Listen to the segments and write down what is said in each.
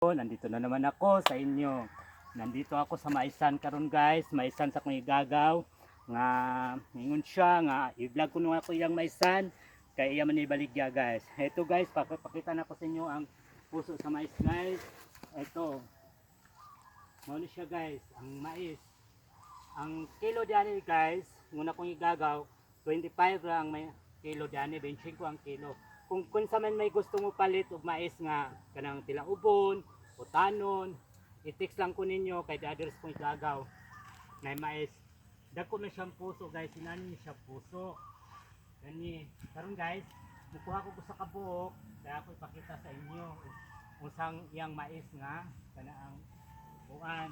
Nandito na naman ako sa inyo. Nandito ako sa Maisan karon guys. Maisan sa kong igagaw. Nga, ingon siya nga, i-vlog ko nung ako iyang Maisan. Kaya iya man ibaligya guys. Ito guys, pak- pakita na ko sa inyo ang puso sa mais guys. Ito. Ano siya guys, ang mais. Ang kilo diyan guys, muna kong igagaw, 25 ra ang may kilo diyan, benching ko ang kilo kung kung sa man may gusto mo palit og mais nga kanang tila ubon o tanon i-text lang ko ninyo kay the address ko igagaw na mais. Dako na siyang puso guys. Inani siya puso. Gani. Karon guys mukuha ko ko sa kabuok. Kaya ako ipakita sa inyo usang iyang mais nga kana ang buwan.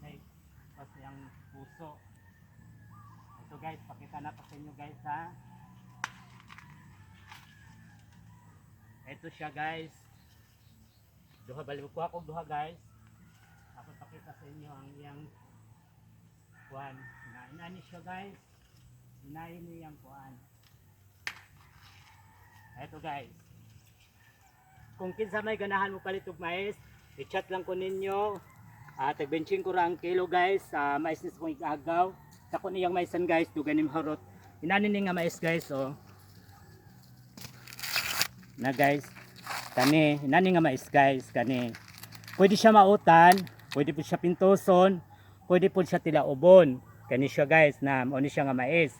Say pas iyang puso. Ito guys pakita na ko sa inyo guys ha Ito siya guys. Duha balik ko ako duha guys. Ako pakita sa inyo ang iyang kuan. Na inani siya guys. Inayin niyo yung kuan. Ito guys. Kung kinsa may ganahan mo palit og mais, i-chat lang ko ninyo. Uh, benching ko ra ang kilo guys sa mais nis kong igagaw. Dako niyang maisan guys, duganim harot. Inani ni nga mais guys oh na guys. Kani nani nga mais guys kani. Pwede siya mautan pwede po siya pintuson pwede po siya tila ubon. Kani siya guys na mo ni siya nga mais.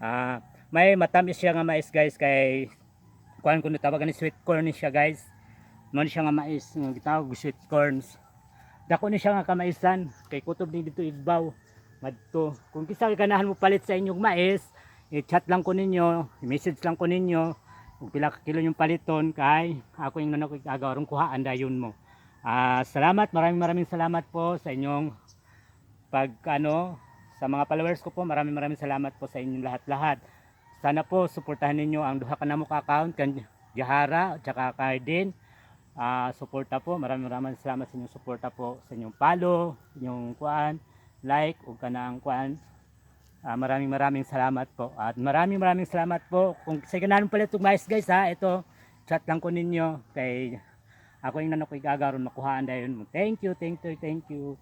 Ah may matamis siya nga mais guys kay kuan ko tawag ni sweet corn siya guys. Mo siya nga mais nga gitawag sweet corns. Dako ni siya nga kamaisan kay kutob ni dito igbaw. Madto. Kung kisa ganahan mo palit sa inyong mais i-chat lang ko ninyo i-message lang ko ninyo kung pila ka kilo yung paliton kay ako yung nanok agawarong kuhaan dayon mo. Ah, salamat, maraming maraming salamat po sa inyong pag ano sa mga followers ko po, maraming maraming salamat po sa inyong lahat-lahat. Sana po suportahan ninyo ang duha ka namo account kan Jahara at saka kay Din. Ah, suporta po. Maraming maraming salamat sa inyong suporta po sa inyong follow, inyong kuan, like ug kanang kuan Ah, maraming maraming salamat po. At maraming maraming salamat po. Kung sa ganahan pala itong mais guys ha, ito, chat lang ko ninyo. Kay ako yung nanok igagaron makuhaan dahil. Thank you, thank you, thank you.